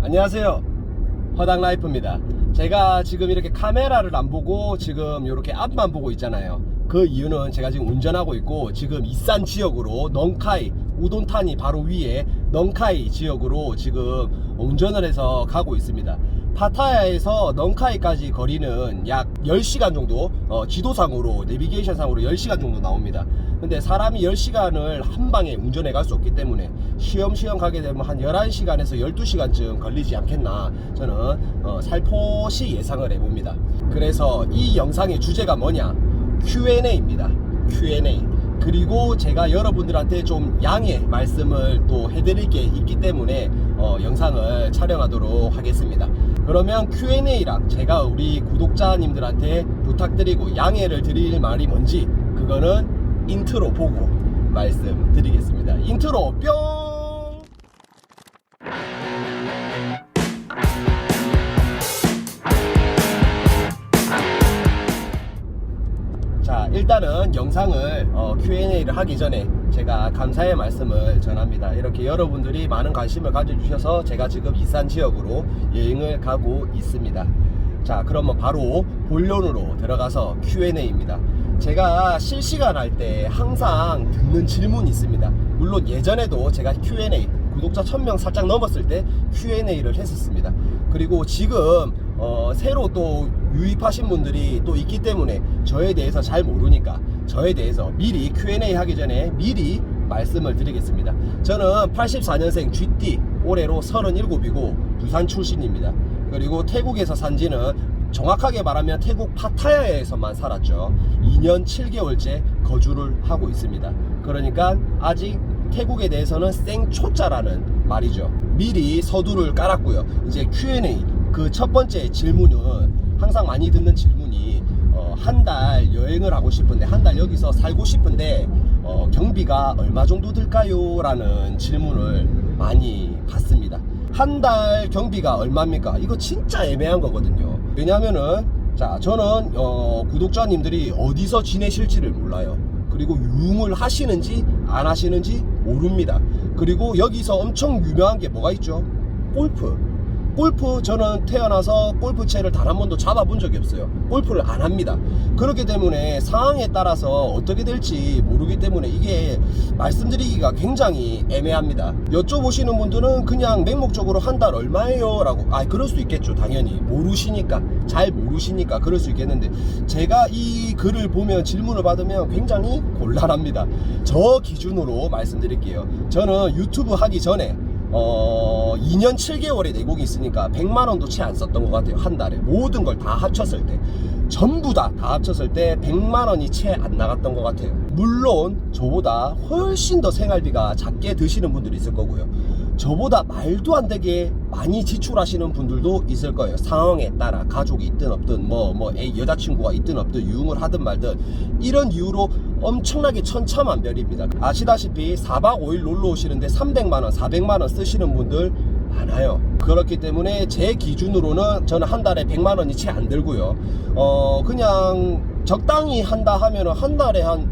안녕하세요. 허당 라이프입니다. 제가 지금 이렇게 카메라를 안 보고 지금 이렇게 앞만 보고 있잖아요. 그 이유는 제가 지금 운전하고 있고 지금 이산 지역으로 넝카이 우돈탄이 바로 위에 넝카이 지역으로 지금 운전을 해서 가고 있습니다. 파타야에서 넝카이까지 거리는 약 10시간 정도 어, 지도상으로 내비게이션상으로 10시간 정도 나옵니다. 근데 사람이 10시간을 한 방에 운전해 갈 수 없기 때문에 쉬엄쉬엄 가게 되면 한 11시간에서 12시간쯤 걸리지 않겠나 저는 어, 살포시 예상을 해봅니다. 그래서 이 영상의 주제가 뭐냐? Q&A입니다. Q&A. 그리고 제가 여러분들한테 좀 양해 말씀을 또 해드릴 게 있기 때문에 어, 영상을 촬영하도록 하겠습니다. 그러면 Q&A랑 제가 우리 구독자님들한테 부탁드리고 양해를 드릴 말이 뭔지 그거는 인트로 보고 말씀드리겠습니다. 인트로 뿅! 자 일단은 영상을 어, Q&A를 하기 전에 제가 감사의 말씀을 전합니다 이렇게 여러분들이 많은 관심을 가져주셔서 제가 지금 이산 지역으로 여행을 가고 있습니다 자 그러면 바로 본론으로 들어가서 Q&A입니다 제가 실시간 할 때 항상 듣는 질문이 있습니다 물론 예전에도 제가 Q&A 구독자 1000명 살짝 넘었을 때 Q&A를 했었습니다 그리고 지금 어, 새로 또 유입하신 분들이 또 있기 때문에 저에 대해서 잘 모르니까 저에 대해서 미리 Q&A 하기 전에 미리 말씀을 드리겠습니다. 저는 84년생 GT 올해로 37이고 부산 출신입니다. 그리고 태국에서 산 지는 정확하게 말하면 태국 파타야에서만 살았죠. 2년 7개월째 거주를 하고 있습니다. 그러니까 아직 태국에 대해서는 생초자라는 말이죠. 미리 서두를 깔았고요. 이제 Q&A 그 첫 번째 질문은 항상 많이 듣는 질문이 어, 한 달 여행을 하고 싶은데 한 달 여기서 살고 싶은데 어, 경비가 얼마 정도 들까요? 라는 질문을 많이 받습니다. 한 달 경비가 얼마입니까? 이거 진짜 애매한 거거든요. 왜냐면은 자 저는 어, 구독자님들이 어디서 지내실지를 몰라요. 그리고 유흥을 하시는지 안 하시는지 모릅니다. 그리고 여기서 엄청 유명한 게 뭐가 있죠? 골프. 골프 저는 태어나서 골프채를 단 한 번도 잡아본 적이 없어요. 골프를 안 합니다. 그렇기 때문에 상황에 따라서 어떻게 될지 모르기 때문에 이게 말씀드리기가 굉장히 애매합니다. 여쭤보시는 분들은 그냥 맹목적으로 한 달 얼마예요? 라고 아 그럴 수 있겠죠. 당연히 모르시니까 잘 모르시니까 그럴 수 있겠는데 제가 이 글을 보면 질문을 받으면 굉장히 곤란합니다. 저 기준으로 말씀드릴게요. 저는 유튜브 하기 전에 어 2년 7개월의 내공이 있으니까 100만 원도 채 안 썼던 것 같아요. 한 달에. 모든 걸 다 합쳤을 때. 전부 다 다 합쳤을 때 100만 원이 채 안 나갔던 것 같아요. 물론 저보다 훨씬 더 생활비가 작게 드시는 분들이 있을 거고요. 저보다 말도 안 되게 많이 지출하시는 분들도 있을 거예요. 상황에 따라 가족이 있든 없든 뭐 뭐 여자친구가 있든 없든 유흥을 하든 말든 이런 이유로 엄청나게 천차만별입니다 아시다시피 4박 5일 놀러 오시는데 300만원 400만원 쓰시는 분들 많아요 그렇기 때문에 제 기준으로는 저는 한 달에 100만 원이 채 안 들고요 어 그냥 적당히 한다 하면은 한 달에 한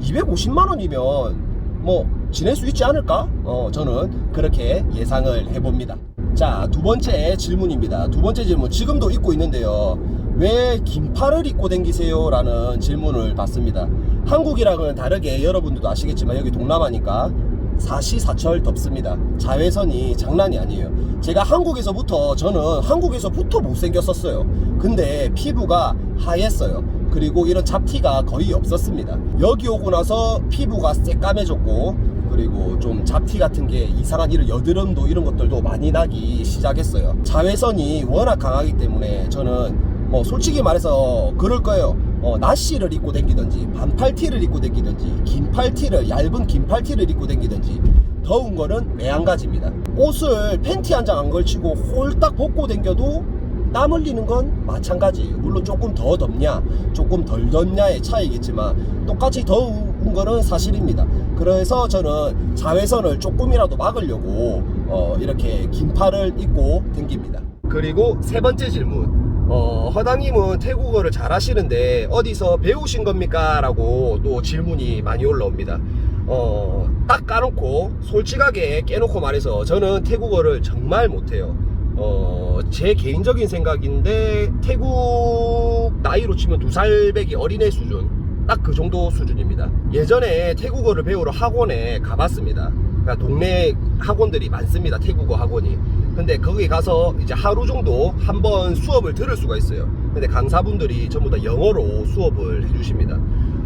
250만 원이면 뭐 지낼 수 있지 않을까? 어, 저는 그렇게 예상을 해봅니다. 자, 두 번째 질문입니다. 두 번째 질문. 지금도 입고 있는데요. 왜 긴팔을 입고 댕기세요? 라는 질문을 받습니다. 한국이랑은 다르게 여러분들도 아시겠지만 여기 동남아니까 사시사철 덥습니다. 자외선이 장난이 아니에요. 제가 한국에서부터 저는 한국에서부터 못생겼었어요. 근데 피부가 하였어요. 그리고 이런 잡티가 거의 없었습니다. 여기 오고 나서 피부가 새까매졌고 그리고 좀 잡티 같은 게 이상한 이런 여드름도 이런 것들도 많이 나기 시작했어요. 자외선이 워낙 강하기 때문에 저는 뭐 솔직히 말해서 그럴 거예요. 어, 나시를 입고 댕기든지 반팔티를 입고 댕기든지 긴팔티를 얇은 긴팔티를 입고 댕기든지 더운 거는 매한가지입니다. 옷을 팬티 한 장 안 걸치고 홀딱 벗고 댕겨도 땀 흘리는 건 마찬가지예요. 물론 조금 더 덥냐, 조금 덜 덥냐의 차이겠지만 똑같이 더운 거는 사실입니다. 그래서 저는 자외선을 조금이라도 막으려고 어, 이렇게 긴팔을 입고 댕깁니다. 그리고 세 번째 질문. 어, 허당님은 태국어를 잘 하시는데 어디서 배우신 겁니까? 라고 또 질문이 많이 올라옵니다. 어, 딱 까놓고 솔직하게 깨놓고 말해서 저는 태국어를 정말 못해요. 어, 제 개인적인 생각인데 태국 나이로 치면 두 살배기 어린애 수준 딱 그 정도 수준입니다. 예전에 태국어를 배우러 학원에 가봤습니다. 그러니까 동네 학원들이 많습니다. 태국어 학원이. 근데 거기 가서 이제 하루 정도 한 번 수업을 들을 수가 있어요. 근데 강사분들이 전부 다 영어로 수업을 해주십니다.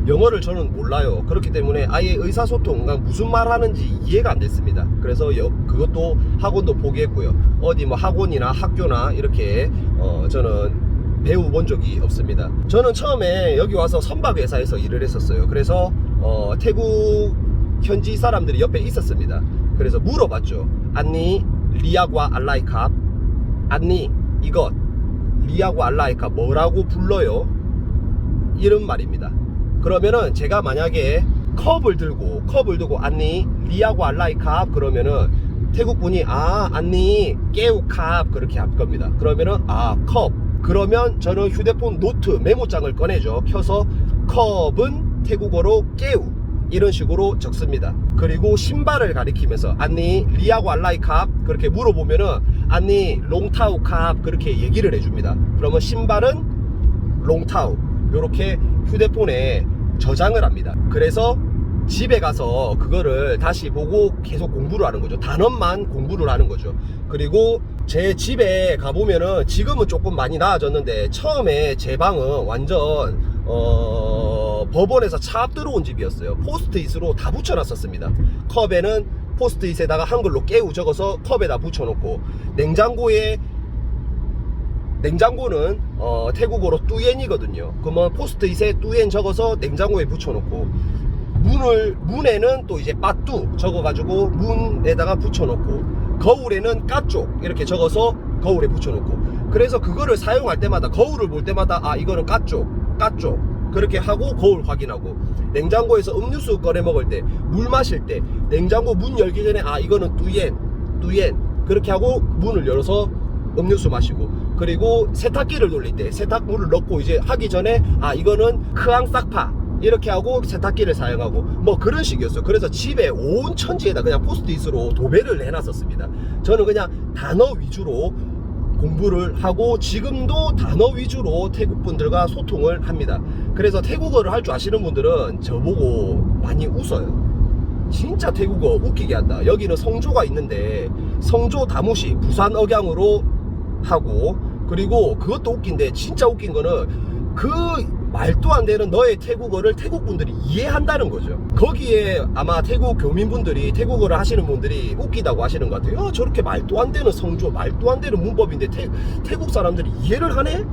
영어를 저는 몰라요. 그렇기 때문에 아예 의사소통, 그러니까 무슨 말 하는지 이해가 안 됐습니다. 그래서 여- 그것도 학원도 포기했고요. 어디 뭐 학원이나 학교나 이렇게 어, 저는 배워본 적이 없습니다. 저는 처음에 여기 와서 선박 회사에서 일을 했었어요. 그래서 어, 태국 현지 사람들이 옆에 있었습니다. 그래서 물어봤죠. 안니 리아과 알라이캅 안니 이것 리아과 알라이캅 뭐라고 불러요? 이런 말입니다. 그러면은 제가 만약에 컵을 들고 컵을 들고 안니 리아고 알라이캅 그러면은 태국 분이 아 안니 깨우캅 그렇게 할 겁니다. 그러면은 아컵 그러면 저는 휴대폰 노트 메모장을 꺼내죠. 켜서 컵은 태국어로 깨우 이런 식으로 적습니다. 그리고 신발을 가리키면서 안니 리아고 알라이캅 그렇게 물어보면은 안니 롱타우 캅 그렇게 얘기를 해줍니다. 그러면 신발은 롱타우 요렇게 휴대폰에 저장을 합니다. 그래서 집에 가서 그거를 다시 보고 계속 공부를 하는 거죠. 단어만 공부를 하는 거죠. 그리고 제 집에 가보면은 지금은 조금 많이 나아졌는데 처음에 제 방은 완전 어 법원에서 차앞 들어온 집이었어요. 포스트잇으로 다 붙여놨었습니다. 컵에는 포스트잇에다가 한글로 깨우 적어서 컵에다 붙여놓고 냉장고에 냉장고는 어, 태국어로 뚜옌이거든요. 그러면 포스트잇에 뚜옌 적어서 냉장고에 붙여놓고 문을 문에는 또 이제 빠뚜 적어가지고 문에다가 붙여놓고 거울에는 까쪽 이렇게 적어서 거울에 붙여놓고 그래서 그거를 사용할 때마다 거울을 볼 때마다 아 이거는 까쪽 까쪽 그렇게 하고 거울 확인하고 냉장고에서 음료수 꺼내 먹을 때 물 마실 때 냉장고 문 열기 전에 아 이거는 뚜옌 뚜옌 그렇게 하고 문을 열어서 음료수 마시고 그리고 세탁기를 돌릴 때 세탁물을 넣고 이제 하기 전에 아 이거는 크앙 싹파. 이렇게 하고 세탁기를 사용하고 뭐 그런 식이었어요. 그래서 집에 온 천지에다 그냥 포스트잇으로 도배를 해놨었습니다. 저는 그냥 단어 위주로 공부를 하고 지금도 단어 위주로 태국 분들과 소통을 합니다 그래서 태국어를 할 줄 아시는 분들은 저보고 많이 웃어요 진짜 태국어 웃기게 한다. 여기는 성조가 있는데 성조 다무시 부산 억양으로 하고 그리고 그것도 웃긴데 진짜 웃긴 거는 그 말도 안 되는 너의 태국어를 태국 분들이 이해한다는 거죠. 거기에 아마 태국 교민분들이 태국어를 하시는 분들이 웃기다고 하시는 것 같아요. 야, 저렇게 말도 안 되는 성조, 말도 안 되는 문법인데 태, 태국 사람들이 이해를 하네?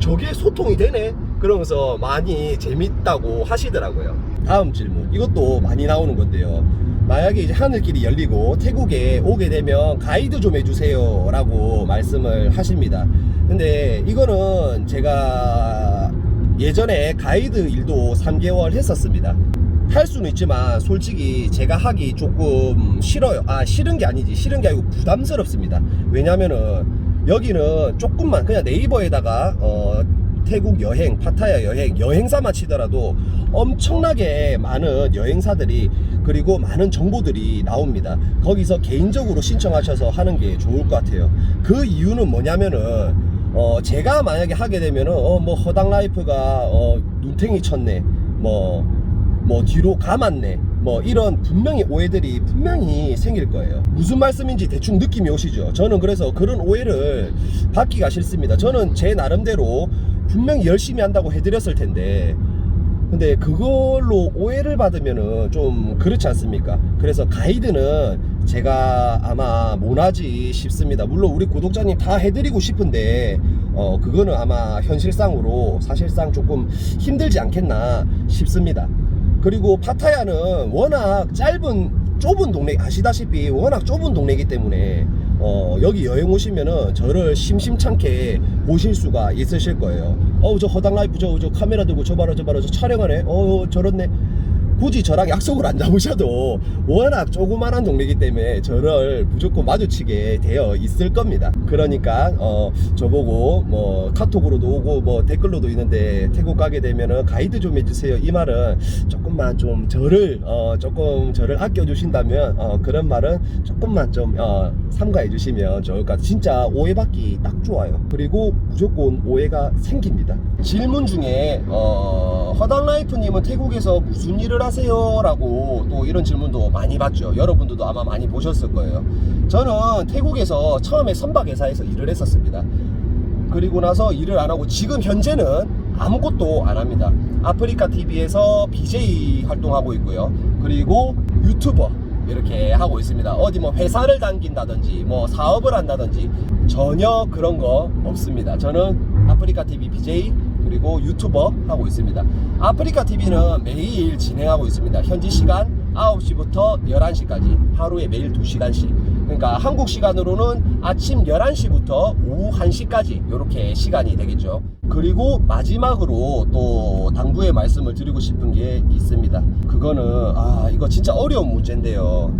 저게 소통이 되네? 그러면서 많이 재밌다고 하시더라고요. 다음 질문. 이것도 많이 나오는 건데요. 만약에 이제 하늘길이 열리고 태국에 오게 되면 가이드 좀 해주세요. 라고 말씀을 하십니다. 근데 이거는 제가 예전에 가이드 일도 3개월 했었습니다. 할 수는 있지만 솔직히 제가 하기 조금 싫어요. 아 싫은 게 아니지 싫은 게 아니고 부담스럽습니다. 왜냐면은 여기는 조금만 그냥 네이버에다가 어, 태국 여행 파타야 여행 여행사만 치더라도 엄청나게 많은 여행사들이 그리고 많은 정보들이 나옵니다. 거기서 개인적으로 신청하셔서 하는 게 좋을 것 같아요. 그 이유는 뭐냐면은 어 제가 만약에 하게 되면은 어뭐 허당 라이프가 어 눈탱이 쳤네. 뭐뭐 뒤로 감았네. 뭐 이런 분명히 오해들이 분명히 생길 거예요. 무슨 말씀인지 대충 느낌이 오시죠? 저는 그래서 그런 오해를 받기가 싫습니다. 저는 제 나름대로 분명히 열심히 한다고 해드렸을 텐데 근데 그걸로 오해를 받으면은 좀 그렇지 않습니까? 그래서 가이드는 제가 아마 못하지 싶습니다. 물론 우리 구독자님 다 해드리고 싶은데 어 그거는 아마 현실상으로 사실상 조금 힘들지 않겠나 싶습니다. 그리고 파타야는 워낙 짧은 좁은 동네 아시다시피 워낙 좁은 동네이기 때문에 어 여기 여행 오시면은 저를 심심찮게 보실 수가 있으실 거예요. 어우 저 허당 라이프 저, 저 카메라 들고 저 봐라 저 봐라 저 촬영하네. 어 저렇네. 굳이 저랑 약속을 안 잡으셔도 워낙 조그만한 동네이기 때문에 저를 무조건 마주치게 되어 있을 겁니다. 그러니까 어 저보고 뭐 카톡으로도 오고 뭐 댓글로도 있는데 태국 가게 되면은 가이드 좀 해주세요. 이 말은 조금만 좀 저를 어 조금 저를 아껴주신다면 어 그런 말은 조금만 좀 어 삼가해 주시면 좋을 것 같아요. 진짜 오해받기 딱 좋아요. 그리고 무조건 오해가 생깁니다. 질문 중에 어 허당라이프님은 태국에서 무슨 일을 하세요? 라고 또 이런 질문도 많이 받죠. 여러분들도 아마 많이 보셨을 거예요. 저는 태국에서 처음에 선박회사에서 일을 했었습니다. 그리고 나서 일을 안 하고 지금 현재는 아무것도 안 합니다. 아프리카 TV에서 BJ 활동하고 있고요. 그리고 유튜버 이렇게 하고 있습니다. 어디 뭐 회사를 당긴다든지 뭐 사업을 한다든지 전혀 그런 거 없습니다. 저는 아프리카 TV BJ 그리고 유튜버 하고 있습니다. 아프리카 TV는 매일 진행하고 있습니다. 현지 시간 9시부터 11시까지 하루에 매일 2시간씩 그러니까 한국 시간으로는 아침 11시부터 오후 1시까지 이렇게 시간이 되겠죠 그리고 마지막으로 또 당부의 말씀을 드리고 싶은 게 있습니다 그거는 아 이거 진짜 어려운 문제인데요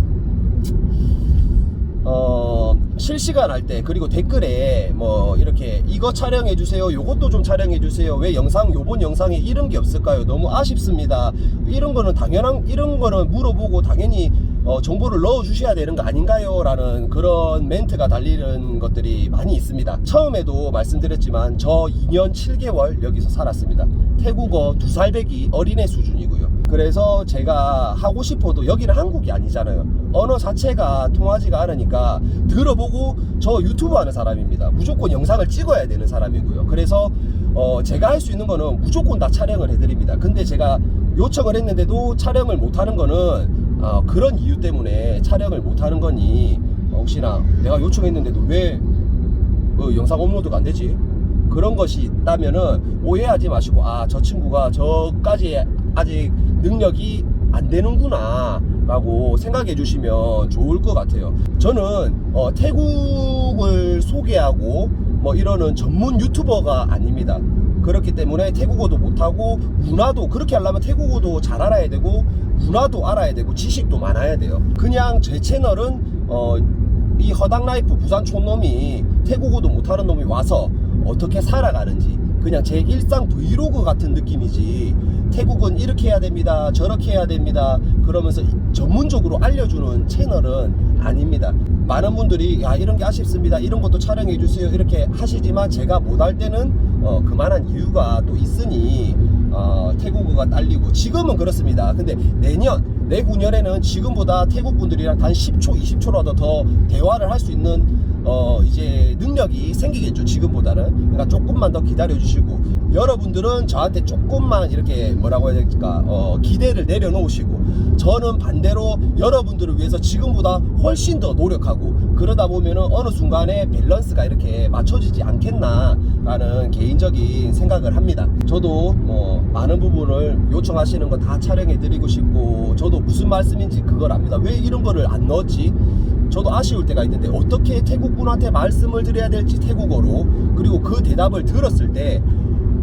어 실시간 할 때 그리고 댓글에 뭐 이렇게 이거 촬영해 주세요 요것도 좀 촬영해 주세요. 왜 영상 요번 영상에 이런 게 없을까요? 너무 아쉽습니다. 이런 거는 당연한 이런 거는 물어보고 당연히 어, 정보를 넣어 주셔야 되는 거 아닌가요? 라는 그런 멘트가 달리는 것들이 많이 있습니다. 처음에도 말씀드렸지만 저 2년 7개월 여기서 살았습니다. 태국어 두 살배기 어린애 수준이고요. 그래서 제가 하고 싶어도 여기는 한국이 아니잖아요 언어 자체가 통하지가 않으니까 들어보고 저 유튜브 하는 사람입니다. 무조건 영상을 찍어야 되는 사람이고요. 그래서 어 제가 할 수 있는 거는 무조건 다 촬영을 해드립니다. 근데 제가 요청을 했는데도 촬영을 못하는 거는 어 그런 이유 때문에 촬영을 못하는 거니 어, 혹시나 내가 요청했는데도 왜 어, 영상 업로드가 안 되지? 그런 것이 있다면은 오해하지 마시고 아 저 친구가 저까지 아직 능력이 안 되는구나 라고 생각해 주시면 좋을 것 같아요. 저는 어, 태국을 소개하고 뭐 이러는 전문 유튜버가 아닙니다. 그렇기 때문에 태국어도 못하고 문화도 그렇게 하려면 태국어도 잘 알아야 되고 문화도 알아야 되고 지식도 많아야 돼요. 그냥 제 채널은 어, 이 허당 라이프 부산 촌놈이 태국어도 못하는 놈이 와서 어떻게 살아가는지 그냥 제 일상 브이로그 같은 느낌이지. 태국은 이렇게 해야 됩니다 저렇게 해야 됩니다. 그러면서 전문적으로 알려주는 채널은 아닙니다. 많은 분들이 야 이런 게 아쉽습니다. 이런 것도 촬영해 주세요. 이렇게 하시지만 제가 못할 때는 어, 그만한 이유가 또 있으니 어, 태국어가 딸리고. 지금은 그렇습니다. 근데 내년 내후년에는 지금보다 태국 분들이랑 단 10초 20초라도 더 대화를 할 수 있는 어 이제 능력이 생기겠죠 지금보다는. 그러니까 조금만 더 기다려 주시고. 여러분들은 저한테 조금만 이렇게 뭐라고 해야 될까? 어 기대를 내려놓으시고. 저는 반대로 여러분들을 위해서 지금보다 훨씬 더 노력하고 그러다 보면은 어느 순간에 밸런스가 이렇게 맞춰지지 않겠나라는 개인적인 생각을 합니다. 저도 뭐 많은 부분을 요청하시는 거 다 촬영해 드리고 싶고 저도 무슨 말씀인지 그걸 압니다. 왜 이런 거를 안 넣었지 저도 아쉬울 때가 있는데 어떻게 태국 분한테 말씀을 드려야 될지 태국어로 그리고 그 대답을 들었을 때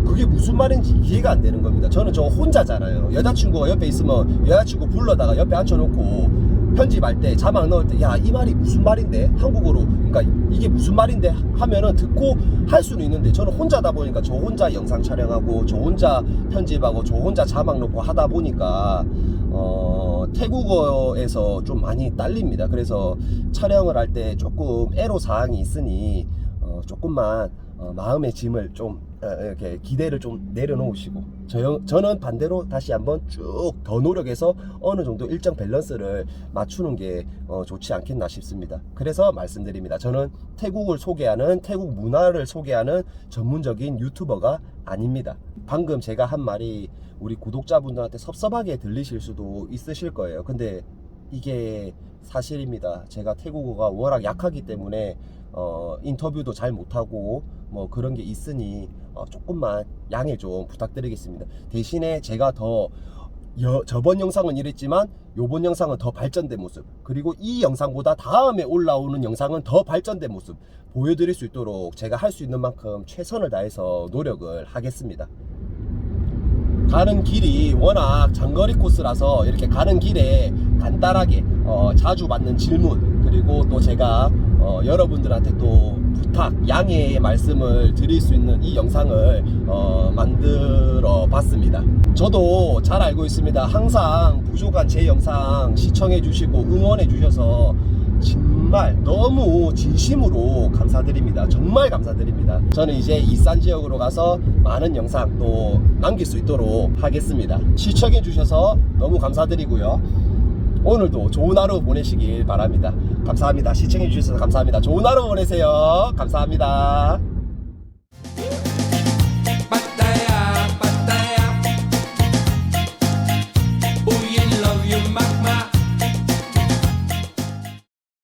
그게 무슨 말인지 이해가 안 되는 겁니다. 저는 저 혼자잖아요. 여자친구가 옆에 있으면 여자친구 불러다가 옆에 앉혀놓고 편집할 때 자막 넣을 때 야 이 말이 무슨 말인데 한국어로 그러니까 이게 무슨 말인데 하면은 듣고 할 수는 있는데 저는 혼자다 보니까 저 혼자 영상 촬영하고 저 혼자 편집하고 저 혼자 자막 넣고 하다 보니까 어 태국어에서 좀 많이 딸립니다. 그래서 촬영을 할 때 조금 애로 사항이 있으니 어 조금만 어 마음의 짐을 좀 어, 이렇게 기대를 좀 내려놓으시고 저, 저는 반대로 다시 한번 쭉 더 노력해서 어느 정도 일정 밸런스를 맞추는 게 어, 좋지 않겠나 싶습니다. 그래서 말씀드립니다. 저는 태국을 소개하는 태국 문화를 소개하는 전문적인 유튜버가 아닙니다. 방금 제가 한 말이 우리 구독자분들한테 섭섭하게 들리실 수도 있으실 거예요. 근데 이게 사실입니다. 제가 태국어가 워낙 약하기 때문에 어, 인터뷰도 잘 못하고 뭐 그런 게 있으니 어, 조금만 양해 좀 부탁드리겠습니다. 대신에 제가 더 여, 저번 영상은 이랬지만 요번 영상은 더 발전된 모습 그리고 이 영상보다 다음에 올라오는 영상은 더 발전된 모습 보여드릴 수 있도록 제가 할 수 있는 만큼 최선을 다해서 노력을 하겠습니다. 가는 길이 워낙 장거리 코스라서 이렇게 가는 길에 간단하게 어, 자주 받는 질문 그리고 또 제가 어, 여러분들한테 또 부탁 양해의 말씀을 드릴 수 있는 이 영상을 어, 만들어 봤습니다. 저도 잘 알고 있습니다. 항상 부족한 제 영상 시청해 주시고 응원해 주셔서 정말 너무 진심으로 감사드립니다. 정말 감사드립니다. 저는 이제 이산 지역으로 가서 많은 영상 또 남길 수 있도록 하겠습니다. 시청해 주셔서 너무 감사드리고요. 오늘도 좋은 하루 보내시길 바랍니다. 감사합니다. 시청해 주셔서 감사합니다. 좋은 하루 보내세요. 감사합니다.